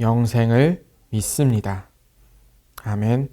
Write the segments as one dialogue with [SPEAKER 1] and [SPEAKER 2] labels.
[SPEAKER 1] 영생을 믿습니다. 아멘.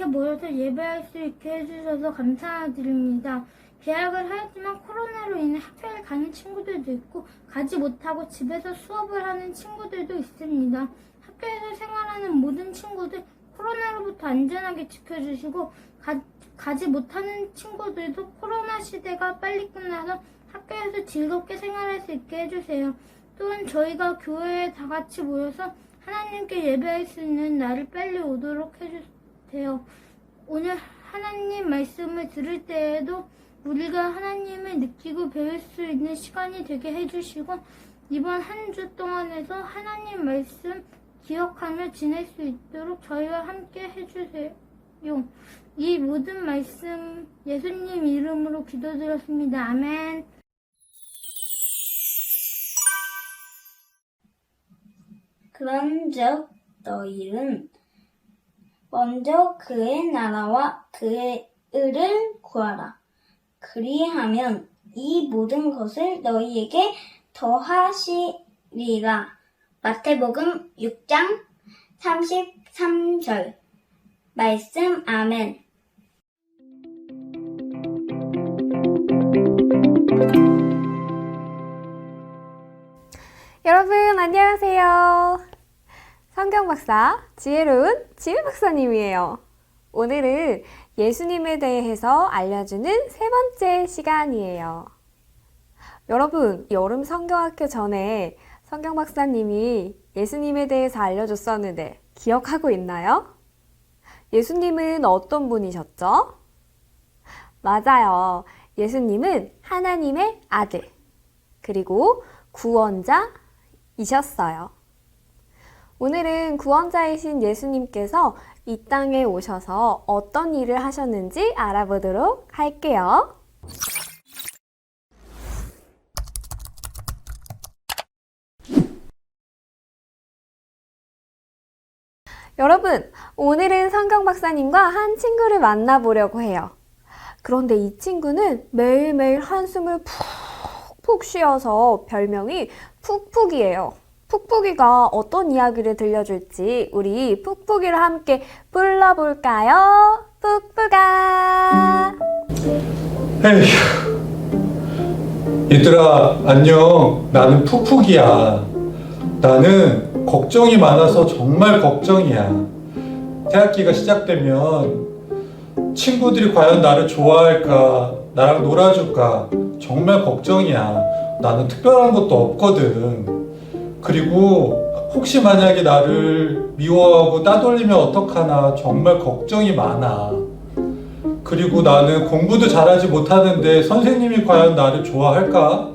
[SPEAKER 2] 이렇게 모여서 예배할 수 있게 해주셔서 감사드립니다. 계약을 하였지만 코로나로 인해 학교에 가는 친구들도 있고 가지 못하고 집에서 수업을 하는 친구들도 있습니다. 학교에서 생활하는 모든 친구들 코로나로부터 안전하게 지켜주시고 가, 가지 못하는 친구들도 코로나 시대가 빨리 끝나서 학교에서 즐겁게 생활할 수 있게 해주세요. 또한 저희가 교회에 다 같이 모여서 하나님께 예배할 수 있는 날을 빨리 오도록 해주세요. 오늘 하나님 말씀을 들을 때에도 우리가 하나님을 느끼고 배울 수 있는 시간이 되게 해주시고 이번 한 주 동안에서 하나님 말씀 기억하며 지낼 수 있도록 저희와 함께 해주세요. 이 모든 말씀 예수님 이름으로 기도드렸습니다. 아멘.
[SPEAKER 3] 그런즉 너희는 먼저 그의 나라와 그의 의를 구하라. 그리하면 이 모든 것을 너희에게 더하시리라. 마태복음 6장 33절 말씀 아멘.
[SPEAKER 4] 여러분 안녕하세요. 성경 박사 지혜로운 지혜 박사님이에요. 오늘은 예수님에 대해서 알려주는 세 번째 시간이에요. 여러분 여름 성경학교 전에 성경 박사님이 예수님에 대해서 알려줬었는데 기억하고 있나요? 예수님은 어떤 분이셨죠? 맞아요. 예수님은 하나님의 아들, 그리고 구원자이셨어요. 오늘은 구원자이신 예수님께서 이 땅에 오셔서 어떤 일을 하셨는지 알아보도록 할게요. 여러분, 오늘은 성경 박사님과 한 친구를 만나보려고 해요. 그런데 이 친구는 매일매일 한숨을 푹푹 쉬어서 별명이 푹푹이에요. 푹푹이가 어떤 이야기를 들려줄지 우리 푹푹이를 함께 불러볼까요? 푹푹아!
[SPEAKER 5] 에휴. 얘들아, 안녕. 나는 푸푸기야. 나는 걱정이 많아서 정말 걱정이야. 태학기가 시작되면 친구들이 과연 나를 좋아할까, 나랑 놀아줄까, 정말 걱정이야. 나는 특별한 것도 없거든. 그리고 혹시 만약에 나를 미워하고 따돌리면 어떡하나, 정말 걱정이 많아. 그리고 나는 공부도 잘하지 못하는데 선생님이 과연 나를 좋아할까?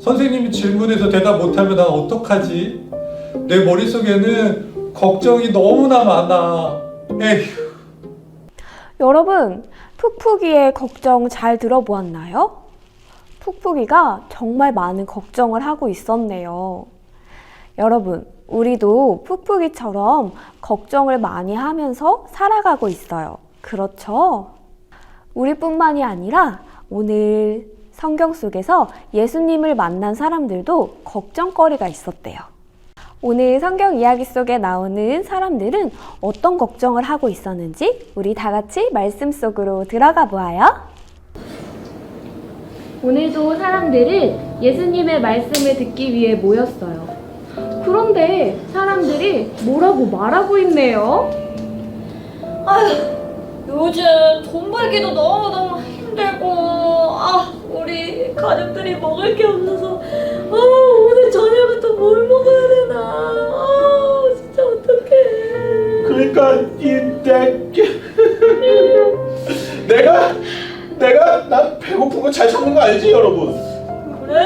[SPEAKER 5] 선생님이 질문해서 대답 못하면 난 어떡하지? 내 머릿속에는 걱정이 너무나 많아. 에휴.
[SPEAKER 4] 여러분, 푹푹이의 걱정 잘 들어보았나요? 푹푹이가 정말 많은 걱정을 하고 있었네요. 여러분, 우리도 푹푹이처럼 걱정을 많이 하면서 살아가고 있어요. 그렇죠? 우리뿐만이 아니라 오늘 성경 속에서 예수님을 만난 사람들도 걱정거리가 있었대요. 오늘 성경 이야기 속에 나오는 사람들은 어떤 걱정을 하고 있었는지 우리 다 같이 말씀 속으로 들어가 보아요.
[SPEAKER 6] 오늘도 사람들은 예수님의 말씀을 듣기 위해 모였어요. 그런데 사람들이 뭐라고 말하고 있네요.
[SPEAKER 7] 요즘 돈 벌기도 너무너무 힘들고 아 우리 가족들이 먹을 게 없어서 아 오늘 저녁은 또뭘 먹어야 되나 아 진짜 어떡해
[SPEAKER 8] 그러니까 이내 내가 내가 난 배고픈 거 잘 참는 거 알지 여러분?
[SPEAKER 7] 그래?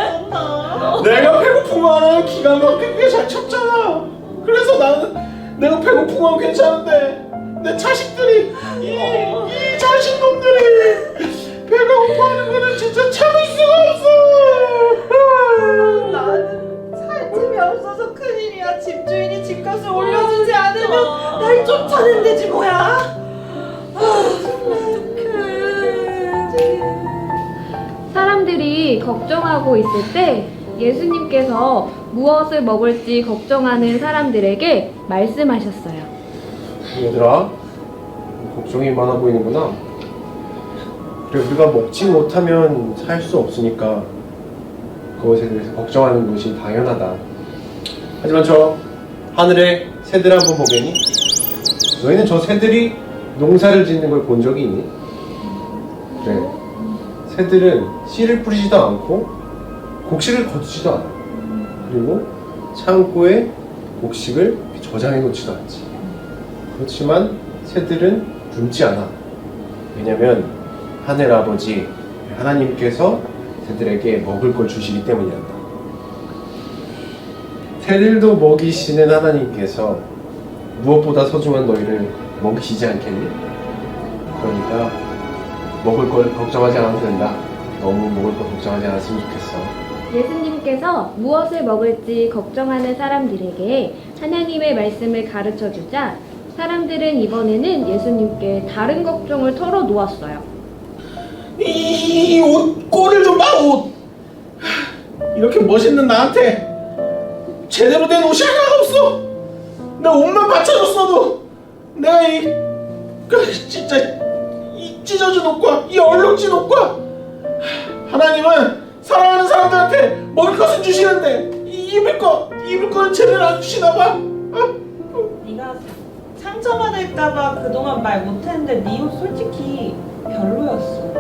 [SPEAKER 8] 내가 배고 하나 기가 막히게 잘 참잖아. 그래서 나는 내가 배고픈 건 괜찮은데 내 자식들이 이, 이 자식놈들이 배가 고파하는 거는 진짜 참을 수가 없어.
[SPEAKER 7] 나는 살 집이 없어서 큰일이야 집주인이 집값을 올려주지 않으면 날 쫓아낸 데지 뭐야 아
[SPEAKER 6] 사람들이 걱정하고 있을 때 예수님께서 무엇을 먹을지 걱정하는 사람들에게 말씀하셨어요.
[SPEAKER 9] 얘들아, 걱정이 많아 보이는구나. 그래, 우리가 먹지 못하면 살 수 없으니까 그것에 대해서 걱정하는 것이 당연하다. 하지만 저 하늘의 새들 한번 보겠니? 너희는 저 새들이 농사를 짓는 걸 본 적이 있니? 그래. 새들은 씨를 뿌리지도 않고 곡식을 거두지도 않아. 그리고 창고에 곡식을 저장해 놓지도 않지. 그렇지만 새들은 굶지 않아. 왜냐면 하늘 아버지 하나님께서 새들에게 먹을 걸 주시기 때문이란다. 새들도 먹이시는 하나님께서 무엇보다 소중한 너희를 먹이시지 않겠니? 그러니까 먹을 걸 걱정하지 않아도 된다. 너무 먹을 걸 걱정하지 않았으면 좋겠어.
[SPEAKER 6] 예수님께서 무엇을 먹을지 걱정하는 사람들에게 하나님의 말씀을 가르쳐 주자 사람들은 이번에는 예수님께 다른 걱정을 털어 놓았어요.
[SPEAKER 8] 이 옷 꼴을 좀 봐 옷. 이렇게 멋있는 나한테 제대로 된 옷이 하나가 없어. 내 옷만 받쳐줬어도 내가 이 그, 진짜 이 찢어진 옷과 이 얼룩진 옷과 하나님은 사랑하는 사람들한테 먹을 것은 주시는데 이 입을 거 입을 거는 제대로 안 주시나 봐.
[SPEAKER 7] 네가 상처받을까봐 그동안 말 못했는데 네 옷 솔직히 별로였어.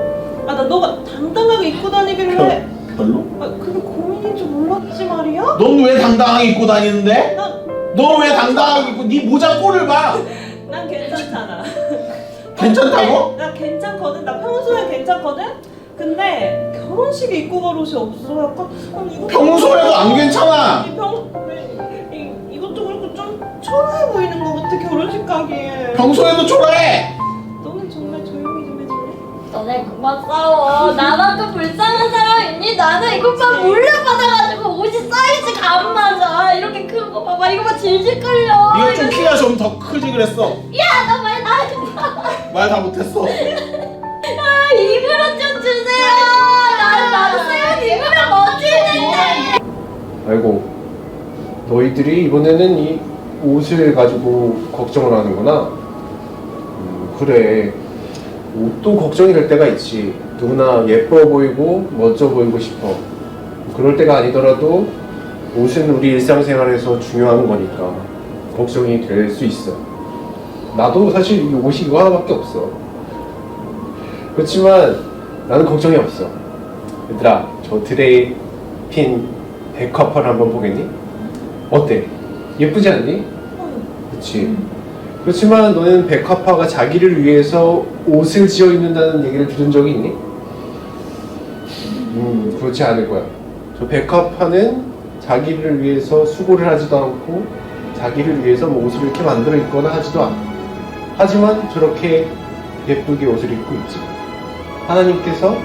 [SPEAKER 7] 아 나 너가 당당하게 입고 다니길래
[SPEAKER 8] 별로?
[SPEAKER 7] 아, 그게 고민인 줄 몰랐지 말이야?
[SPEAKER 8] 넌 왜 당당하게 입고 다니는데?
[SPEAKER 7] 난,
[SPEAKER 8] 넌왜 당당하게 입고 네 모자 꼴을 봐?
[SPEAKER 7] 난 괜찮잖아.
[SPEAKER 8] 괜찮다고?
[SPEAKER 7] 나 괜찮거든. 나 평소에 괜찮거든. 근데 결혼식에 입고 갈 옷이 없어. 약간 아, 이거
[SPEAKER 8] 평소에도 안 괜찮아.
[SPEAKER 7] 이 평, 이, 이, 이것도 그렇고 좀 초라해 보이는 것 같아 결혼식 가기에.
[SPEAKER 8] 평소에도 초라해.
[SPEAKER 7] 너는 정말 조용히 좀 해줄래?
[SPEAKER 10] 너네 그만 싸워. 나만큼 불쌍한 사람 있니? 나는 이것만 물려받아가지고 옷이 사이즈가 안 맞아. 이렇게 큰 거 봐봐. 이거만 질질 끌려.
[SPEAKER 8] 이거 좀 키가 좀 더 크지 그랬어.
[SPEAKER 10] 야, 너말 나지
[SPEAKER 8] 말다 못했어.
[SPEAKER 10] 마. 입으로 좀 주세요. 나는 나도 세연 입으면 멋지는데.
[SPEAKER 9] 아이고, 너희들이 이번에는 이 옷을 가지고 걱정을 하는구나. 음, 그래. 옷도 걱정이 될 때가 있지. 누구나 예뻐 보이고 멋져 보이고 싶어. 그럴 때가 아니더라도 옷은 우리 일상생활에서 중요한 거니까 걱정이 될 수 있어. 나도 사실 이 옷이 이거 하나밖에 없어. 그렇지만 나는 걱정이 없어. 얘들아, 저 드레이 핀 백화펄 한번 보겠니? 어때? 예쁘지 않니? 그치. 그렇지만 너는 백화파가 자기를 위해서 옷을 지어 입는다는 얘기를 들은 적이 있니? 음, 그렇지 않을 거야. 저 백화파는 자기를 위해서 수고를 하지도 않고 자기를 위해서 뭐 옷을 이렇게 만들어 입거나 하지도 않고 하지만 저렇게 예쁘게 옷을 입고 있지. 하나님께서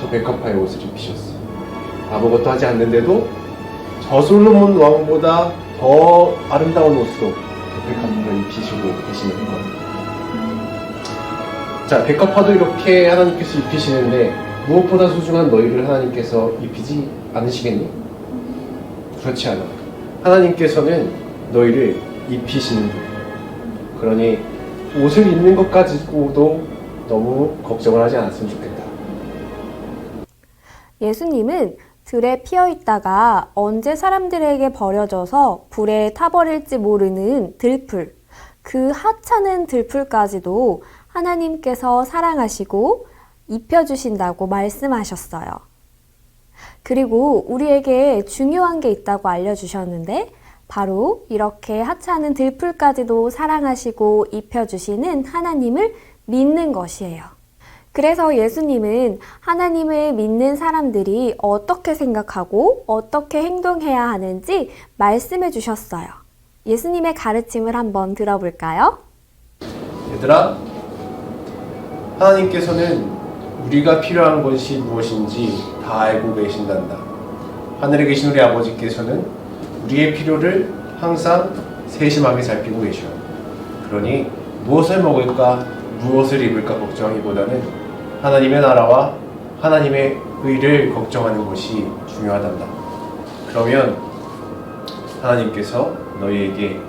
[SPEAKER 9] 저 백합화의 옷을 입히셨어. 아무것도 하지 않는데도 저 솔로몬 왕보다 더 아름다운 옷으로 저 백합화를 입히시고 계시는 거예요. 자, 백합화도 이렇게 하나님께서 입히시는데 무엇보다 소중한 너희를 하나님께서 입히지 않으시겠니? 그렇지 않아. 하나님께서는 너희를 입히시는 분. 그러니 옷을 입는 것 가지고도 너무 걱정을 하지 않았으면 좋겠다.
[SPEAKER 4] 예수님은 들에 피어 있다가 언제 사람들에게 버려져서 불에 타버릴지 모르는 들풀, 그 하찮은 들풀까지도 하나님께서 사랑하시고 입혀주신다고 말씀하셨어요. 그리고 우리에게 중요한 게 있다고 알려주셨는데, 바로 이렇게 하찮은 들풀까지도 사랑하시고 입혀주시는 하나님을 믿는 것이에요. 그래서 예수님은 하나님을 믿는 사람들이 어떻게 생각하고 어떻게 행동해야 하는지 말씀해 주셨어요. 예수님의 가르침을 한번 들어볼까요?
[SPEAKER 9] 얘들아, 하나님께서는 우리가 필요한 것이 무엇인지 다 알고 계신단다. 하늘에 계신 우리 아버지께서는 우리의 필요를 항상 세심하게 살피고 계셔. 그러니 무엇을 먹을까, 무엇을 입을까 걱정하기보다는 하나님의 나라와 하나님의 의를 걱정하는 것이 중요하단다. 그러면 하나님께서 너희에게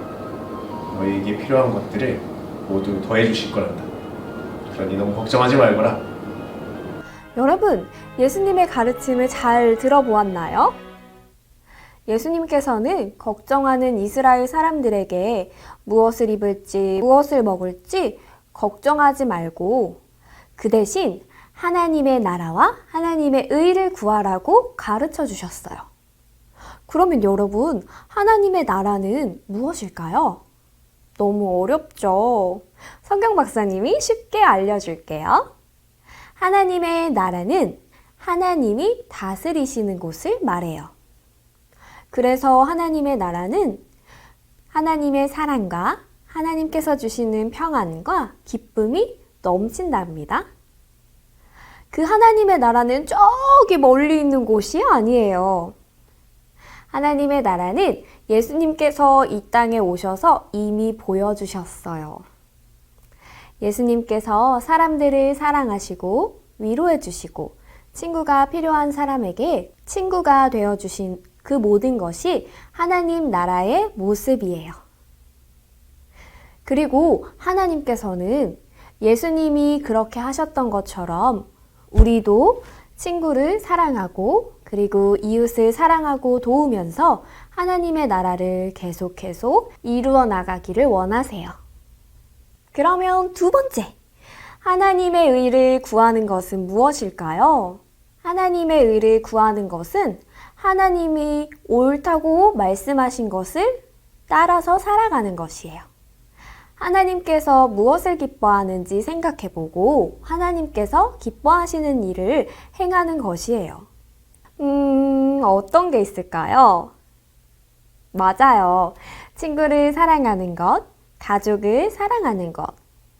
[SPEAKER 9] 너희에게 필요한 것들을 모두 더해 주실 거란다. 그러니 너무 걱정하지 말거라.
[SPEAKER 4] 여러분, 예수님의 가르침을 잘 들어보았나요? 예수님께서는 걱정하는 이스라엘 사람들에게 무엇을 입을지, 무엇을 먹을지 걱정하지 말고 그 대신 하나님의 나라와 하나님의 의를 구하라고 가르쳐 주셨어요. 그러면 여러분, 하나님의 나라는 무엇일까요? 너무 어렵죠? 성경 박사님이 쉽게 알려줄게요. 하나님의 나라는 하나님이 다스리시는 곳을 말해요. 그래서 하나님의 나라는 하나님의 사랑과 하나님께서 주시는 평안과 기쁨이 넘친답니다. 그 하나님의 나라는 저기 멀리 있는 곳이 아니에요. 하나님의 나라는 예수님께서 이 땅에 오셔서 이미 보여주셨어요. 예수님께서 사람들을 사랑하시고 위로해 주시고 친구가 필요한 사람에게 친구가 되어 주신 그 모든 것이 하나님 나라의 모습이에요. 그리고 하나님께서는 예수님이 그렇게 하셨던 것처럼 우리도 친구를 사랑하고 그리고 이웃을 사랑하고 도우면서 하나님의 나라를 계속 계속 이루어 나가기를 원하세요. 그러면 두 번째, 하나님의 의를 구하는 것은 무엇일까요? 하나님의 의를 구하는 것은 하나님이 옳다고 말씀하신 것을 따라서 살아가는 것이에요. 하나님께서 무엇을 기뻐하는지 생각해 보고 하나님께서 기뻐하시는 일을 행하는 것이에요. 음, 어떤 게 있을까요? 맞아요. 친구를 사랑하는 것, 가족을 사랑하는 것,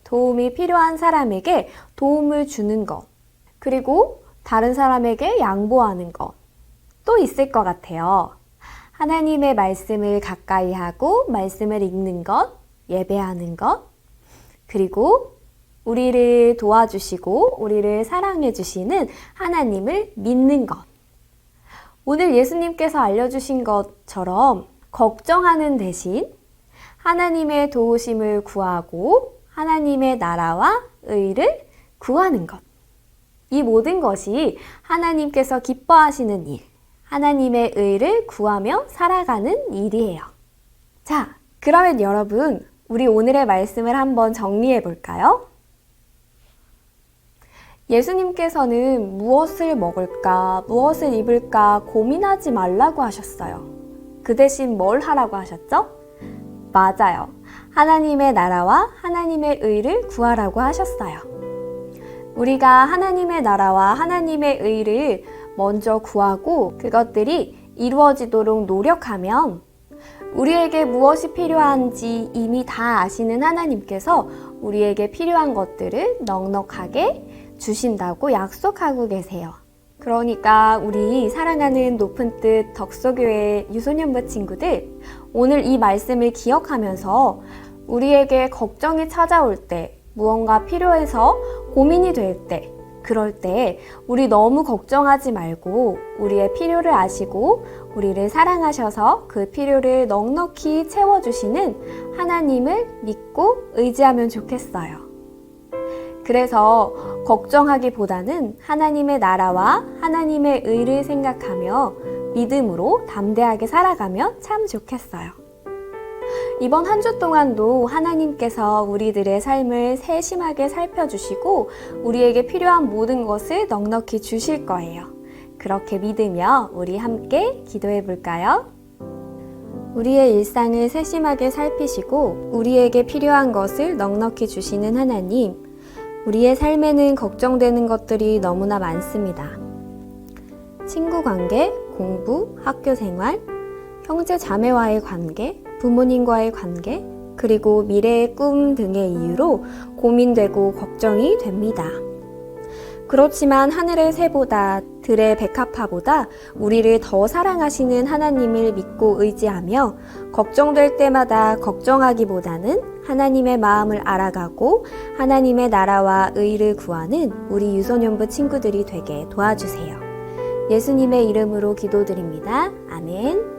[SPEAKER 4] 도움이 필요한 사람에게 도움을 주는 것, 그리고 다른 사람에게 양보하는 것, 또 있을 것 같아요. 하나님의 말씀을 가까이 하고 말씀을 읽는 것, 예배하는 것, 그리고 우리를 도와주시고 우리를 사랑해 주시는 하나님을 믿는 것. 오늘 예수님께서 알려주신 것처럼 걱정하는 대신 하나님의 도우심을 구하고 하나님의 나라와 의를 구하는 것. 이 모든 것이 하나님께서 기뻐하시는 일, 하나님의 의를 구하며 살아가는 일이에요. 자, 그러면 여러분, 우리 오늘의 말씀을 한번 정리해 볼까요? 예수님께서는 무엇을 먹을까, 무엇을 입을까 고민하지 말라고 하셨어요. 그 대신 뭘 하라고 하셨죠? 맞아요. 하나님의 나라와 하나님의 의를 구하라고 하셨어요. 우리가 하나님의 나라와 하나님의 의를 먼저 구하고 그것들이 이루어지도록 노력하면 우리에게 무엇이 필요한지 이미 다 아시는 하나님께서 우리에게 필요한 것들을 넉넉하게 주신다고 약속하고 계세요. 그러니까 우리 사랑하는 높은 뜻 덕소교회 유소년부 친구들 오늘 이 말씀을 기억하면서 우리에게 걱정이 찾아올 때 무언가 필요해서 고민이 될 때 그럴 때 우리 너무 걱정하지 말고 우리의 필요를 아시고 우리를 사랑하셔서 그 필요를 넉넉히 채워주시는 하나님을 믿고 의지하면 좋겠어요. 그래서 걱정하기보다는 하나님의 나라와 하나님의 의를 생각하며 믿음으로 담대하게 살아가면 참 좋겠어요. 이번 한 주 동안도 하나님께서 우리들의 삶을 세심하게 살펴주시고 우리에게 필요한 모든 것을 넉넉히 주실 거예요. 그렇게 믿으며 우리 함께 기도해 볼까요? 우리의 일상을 세심하게 살피시고 우리에게 필요한 것을 넉넉히 주시는 하나님, 우리의 삶에는 걱정되는 것들이 너무나 많습니다. 친구 관계, 공부, 학교 생활, 형제 자매와의 관계, 부모님과의 관계, 그리고 미래의 꿈 등의 이유로 고민되고 걱정이 됩니다. 그렇지만 하늘의 새보다 들의 백합화보다 우리를 더 사랑하시는 하나님을 믿고 의지하며 걱정될 때마다 걱정하기보다는 하나님의 마음을 알아가고 하나님의 나라와 의를 구하는 우리 유소년부 친구들이 되게 도와주세요. 예수님의 이름으로 기도드립니다. 아멘.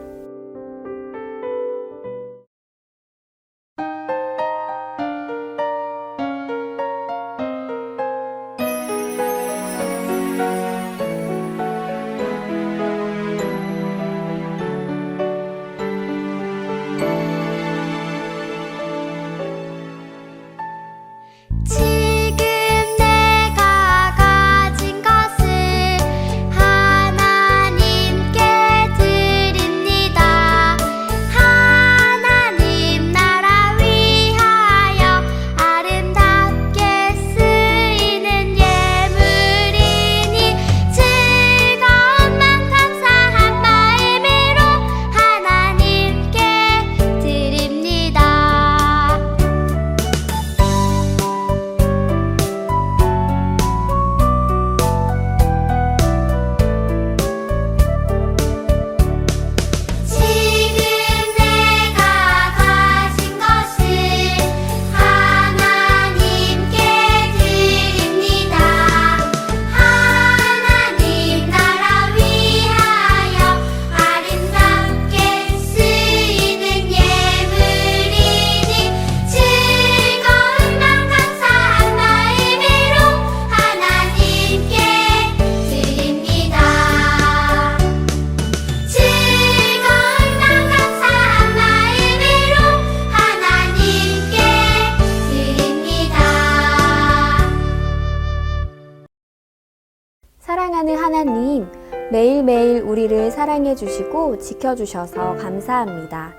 [SPEAKER 4] 사랑하는 하나님, 매일매일 우리를 사랑해 주시고 지켜 주셔서 감사합니다.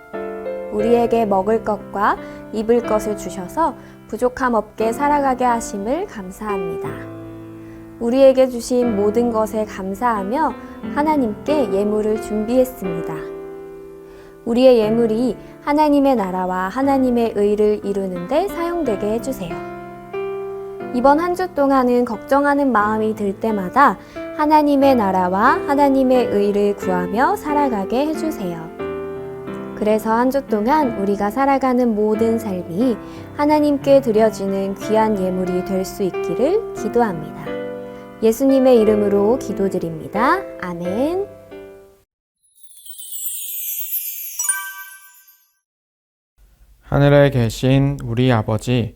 [SPEAKER 4] 우리에게 먹을 것과 입을 것을 주셔서 부족함 없게 살아가게 하심을 감사합니다. 우리에게 주신 모든 것에 감사하며 하나님께 예물을 준비했습니다. 우리의 예물이 하나님의 나라와 하나님의 의를 이루는데 사용되게 해주세요. 이번 한 주 동안은 걱정하는 마음이 들 때마다 하나님의 나라와 하나님의 의를 구하며 살아가게 해주세요. 그래서 한 주 동안 우리가 살아가는 모든 삶이 하나님께 드려지는 귀한 예물이 될 수 있기를 기도합니다. 예수님의 이름으로 기도드립니다. 아멘.
[SPEAKER 1] 하늘에 계신 우리 아버지,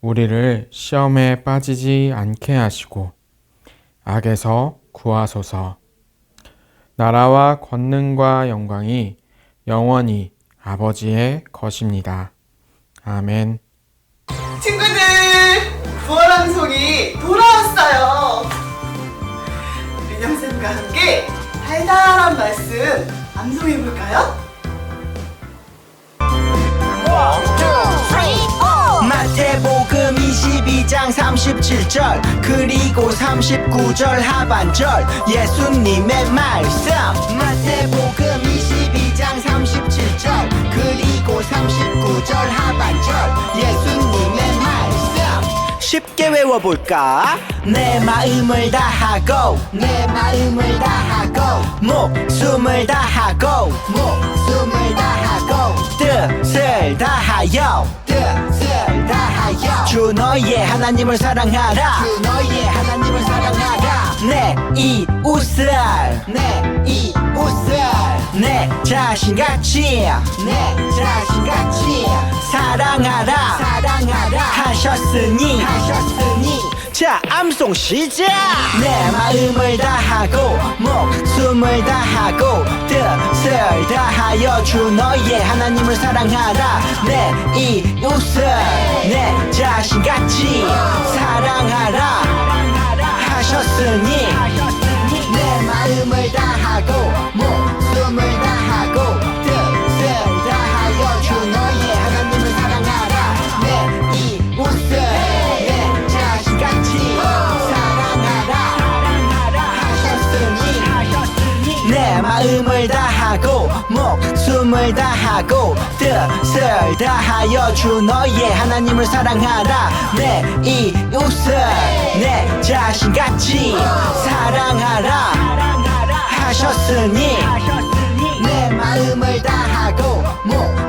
[SPEAKER 1] 우리를 시험에 빠지지 않게 하시고 악에서 구하소서. 나라와 권능과 영광이 영원히 아버지의 것입니다. 아멘.
[SPEAKER 11] 친구들 부활방송이 돌아왔어요 윤영쌤과 함께 달달한 말씀 암송해볼까요?
[SPEAKER 12] 22장 37절 그리고 39절 하반절 예수님의 말씀. 마태복음 22장 37절 그리고 39절 하반절 예수님의 말씀. 쉽게 외워볼까? 내 마음을 다하고 내 마음을 다하고 목숨을 다하고 목숨을 다하고 뜻을 다하여 뜻을 다하여 주 너의 하나님을 사랑하라. 주 너의 하나님을 사랑하라 내 이웃을 내 이웃을 내 자신같이 내 자신같이. 사랑하라 사랑하라. 하셨으니 하셨으니. 자 암송 시작. 내 마음을 다하고 목숨을 다하고 뜻을 다하여 주 너의 하나님을 사랑하라. 내 이웃을 내 자신같이. 사랑하라 하셨으니 내 마음을 다하고 목숨을 다하고 뜻을 다하여 주 너의 하나님을 사랑하라. 내 이웃을 내 자신같이 사랑하라. 하셨으니 내 마음을 목숨을 다하고 뜻을 다하여 주 너의 하나님을 사랑하라. 내 이웃을 내 자신같이 사랑하라 하셨으니 내 마음을 다하고 목